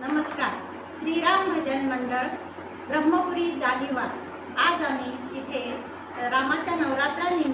नमस्कार. श्रीराम भजन मंडळ ब्रह्मपुरी जालिवा आज आम्ही इथे रामाच्या नवरात्रानिमित्त